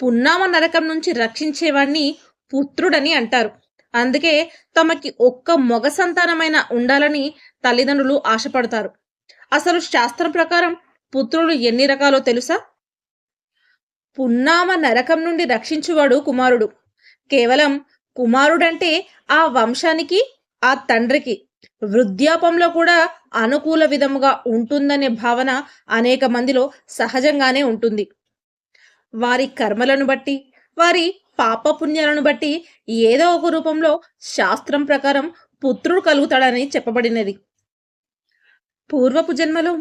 పున్నామ నరకం నుంచి రక్షించేవాడిని పుత్రుడని అంటారు. అందుకే తమకి ఒక్క మగ సంతానమైన ఉండాలని తల్లిదండ్రులు ఆశపడతారు. అసలు శాస్త్రం ప్రకారం పుత్రులు ఎన్ని రకాలో తెలుసా? పున్నామ నరకం నుండి రక్షించువాడు కుమారుడు. కేవలం కుమారుడంటే ఆ వంశానికి ఆ తండ్రికి వృద్ధాపంలో కూడా అనుకూల విధముగా ఉంటుందనే భావన అనేక మందిలో సహజంగానే ఉంటుంది. వారి కర్మలను బట్టి వారి పాపపుణ్యాలను బట్టి ఏదో ఒక రూపంలో శాస్త్రం ప్రకారం పుత్రుడు కలుగుతాడని చెప్పబడినది. పూర్వపు జన్మలో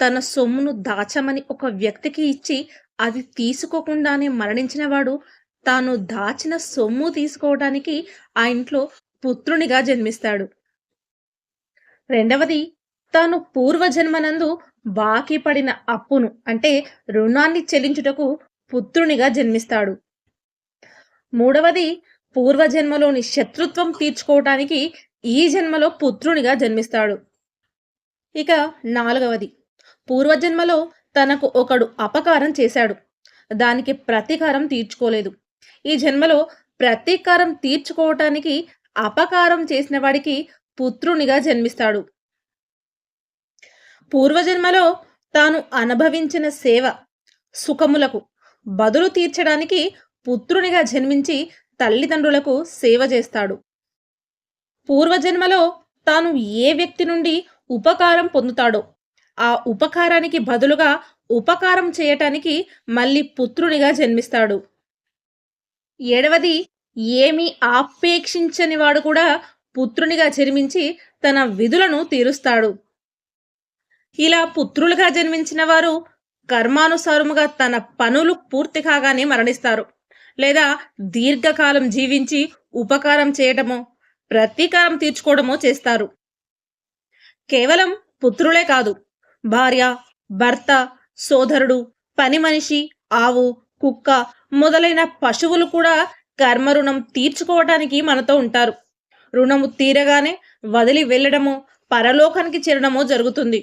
తన సొమ్మును దాచమని ఒక వ్యక్తికి ఇచ్చి అది తీసుకోకుండానే మరణించిన వాడు తాను దాచిన సొమ్ము తీసుకోవడానికి ఆ ఇంట్లో పుత్రునిగా జన్మిస్తాడు. రెండవది తాను పూర్వజన్మనందు బాకీ పడిన అప్పును అంటే రుణాన్ని చెల్లించుటకు పుత్రునిగా జన్మిస్తాడు. మూడవది పూర్వజన్మలోని శత్రుత్వం తీర్చుకోవటానికి ఈ జన్మలో పుత్రునిగా జన్మిస్తాడు. ఇక నాలుగవది పూర్వజన్మలో తనకు ఒకడు అపకారం చేశాడు. దానికి ప్రతీకారం తీర్చుకోలేదు. ఈ జన్మలో ప్రతీకారం తీర్చుకోవటానికి అపకారం చేసిన వాడికి పుత్రునిగా జన్మిస్తాడు. పూర్వజన్మలో తాను అనుభవించిన సేవ సుఖములకు బదులు తీర్చడానికి పుత్రునిగా జన్మించి తల్లిదండ్రులకు సేవ చేస్తాడు. పూర్వజన్మలో తాను ఏ వ్యక్తి నుండి ఉపకారం పొందుతాడో ఆ ఉపకారానికి బదులుగా ఉపకారం చేయటానికి మళ్ళీ పుత్రునిగా జన్మిస్తాడు. ఏడవది ఏమి ఆపేక్షించని వాడు కూడా పుత్రునిగా జన్మించి తన విధులను తీరుస్తాడు. ఇలా పుత్రులుగా జన్మించిన వారు కర్మానుసారముగా తన పనులు పూర్తి కాగానే మరణిస్తారు. లేదా దీర్ఘకాలం జీవించి ఉపకారం చేయటమో ప్రతీకారం తీర్చుకోవడమో చేస్తారు. కేవలం పుత్రులే కాదు. భార్య భర్త సోదరుడు పని మనిషి ఆవు కుక్క మొదలైన పశువులు కూడా కర్మ రుణం తీర్చుకోవటానికి మనతో ఉంటారు. రుణము తీరగానే వదిలి వెళ్ళడమో పరలోకానికి చేరడమో జరుగుతుంది.